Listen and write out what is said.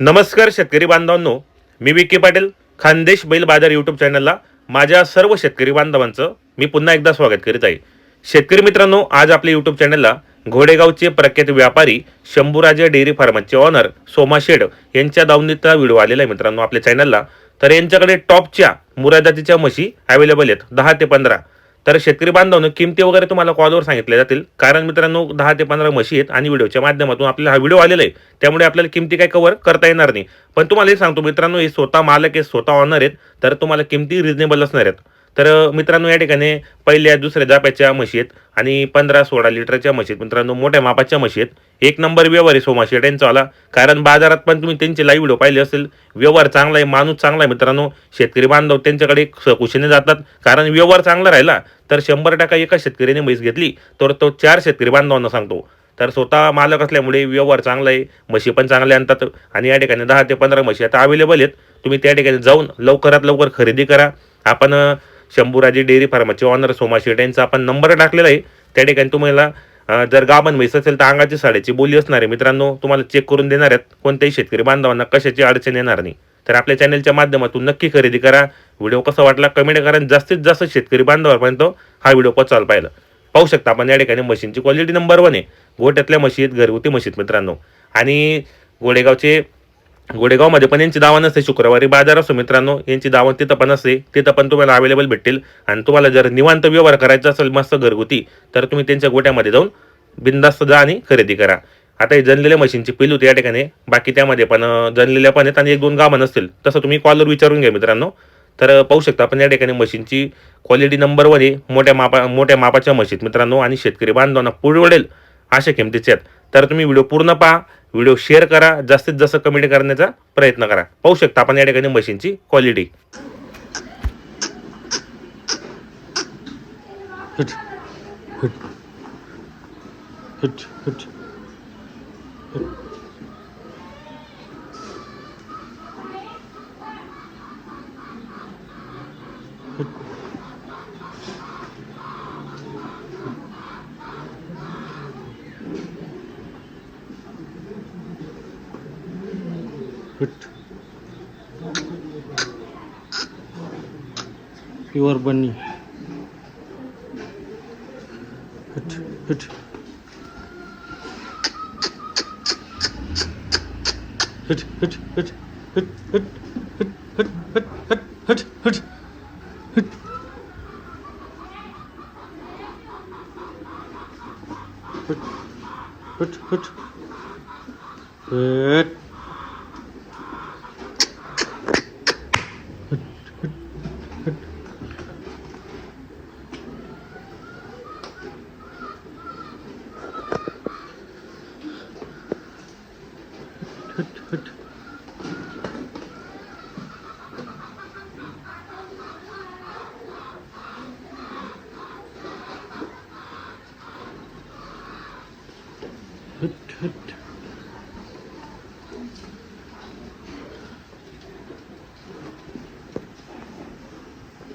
नमस्कार शेतकरी बांधवांनो मी विकी पाटील खानदेश बैल बाजार यूट्यूब चॅनलला माझ्या सर्व शेतकरी बांधवांचं मी पुन्हा एकदा स्वागत करीत आहे. शेतकरी मित्रांनो आज आपल्या यूट्यूब चॅनलला घोडेगावचे प्रख्यात व्यापारी शंभूराजे डेअरी फार्मचे ऑनर सोमा शेड यांच्या दावणीचा व्हिडिओ आलेला आहे मित्रांनो आपल्या चॅनलला तर यांच्याकडे टॉपच्या मुरादातीच्या म्हशी अवेलेबल आहेत दहा ते पंधरा. तर शेतकरी बांधवांनो किमती वगैरे तुम्हाला कॉलवर सांगितल्या जातील. कारण मित्रांनो दहा ते पंधरा म्हशी आहेत आणि व्हिडिओच्या माध्यमातून आपल्याला हा व्हिडिओ आलेला आहे. त्यामुळे आपल्याला किमती काही कव्हर करता येणार नाही. पण तुम्हाला हे सांगतो मित्रांनो हे स्वतः मालक आहेत स्वतः ऑनर आहेत तर तुम्हाला किमती रिजनेबल असणार आहेत. तर मित्रांनो या ठिकाणी पहिल्या दुसऱ्या जाप्याच्या म्हशी आहेत आणि पंधरा सोळा लिटरच्या म्हशी आहेत. मित्रांनो मोठ्या मापाच्या म्हशी आहेत. एक नंबर व्यवहार आहे सोमा शेट यांचा आला कारण बाजारात पण तुम्ही त्यांचे लाईव्ह व्हिडिओ पाहिले असेल. व्यवहार चांगला आहे माणूस चांगला आहे मित्रांनो. शेतकरी बांधव त्यांच्याकडे कुशीने जातात. कारण व्यवहार चांगला राहिला तर शंभर टक्का एका शेतकऱ्याने म्हैस घेतली तर तो चार शेतकरी बांधवांना सांगतो. तर स्वतः मालक असल्यामुळे व्यवहार चांगला आहे म्हशी पण चांगले आणतात. आणि या ठिकाणी दहा ते पंधरा म्हशी आता अवेलेबल आहेत. तुम्ही त्या ठिकाणी जाऊन लवकरात लवकर खरेदी करा. आपण शंभूराजे डेअरी फार्माचे ऑनर सोमा शेट यांचा आपण नंबर टाकलेला आहे. त्या ठिकाणी तुम्हाला जर गाभण म्हैस असेल तर अंगाची साडेची बोली असणार आहे. मित्रांनो तुम्हाला चेक करून देणार आहेत. कोणत्याही शेतकरी बांधवांना कशाची अडचण येणार नाही. तर आपल्या चॅनलच्या माध्यमातून नक्की खरेदी करा. व्हिडिओ कसा वाटला कमेंट करा. आणि जास्तीत जास्त शेतकरी बांधवापर्यंत हा व्हिडिओ पोचायला पाहिला. पाहू शकता आपण या ठिकाणी मशीनची क्वालिटी नंबर वन आहे. गोट्यातल्या मशीद घरगुती मशीद मित्रांनो. आणि गोडेगावचे गोडेगावमध्ये पण यांची दावा नसते. शुक्रवारी बाजार असो मित्रांनो यांची दावा तिथं पण असते. तिथं पण तुम्हाला अवेलेबल भेटेल आणि तुम्हाला जर निवांत व्यवहार करायचा असेल मस्त घरगुती तर तुम्ही त्यांच्या गोट्यामध्ये जाऊन बिंदास्त जा आणि खरेदी करा. आता हे जनलेल्या मशीनची पिल होती या ठिकाणी. बाकी त्यामध्ये पण जनलेल्या पण आहेत आणि एक दोन गाभण असतील तसं तुम्ही कॉलवर विचारून घ्या मित्रांनो. तर पाहू शकता आपण या ठिकाणी मशीनची क्वालिटी नंबर वन आहे. मोठ्या मापा मोठ्या मापाच्या मशीद मित्रांनो. आणि शेतकरी बांधवांना पुरवडेल अशा किमतीचे आहेत. तर तुम्ही व्हिडिओ पूर्ण पहा. व्हिडिओ शेअर करा जास्तीत जास्त कमेंट करण्याचा प्रयत्न करा. पाहू शकता आपण या ठिकाणी मशीनची क्वालिटी Good. ವಿಟ್ ಪ್ಯೂರ್ ಬನ್ನಿ ಹಿಟ್ ಹಿಟ್ ಹಿಟ್ ಹಿಟ್ ಹಿಟ್ ಹಿಟ್ ಹಿಟ್ ಹಿಟ್ ಹಿಟ್ ಹಿಟ್ ಹಿಟ್ ಹಿಟ್ ಹಿಟ್ ಹಿಟ್ Hüt, hüt, hüt. Hüt. good.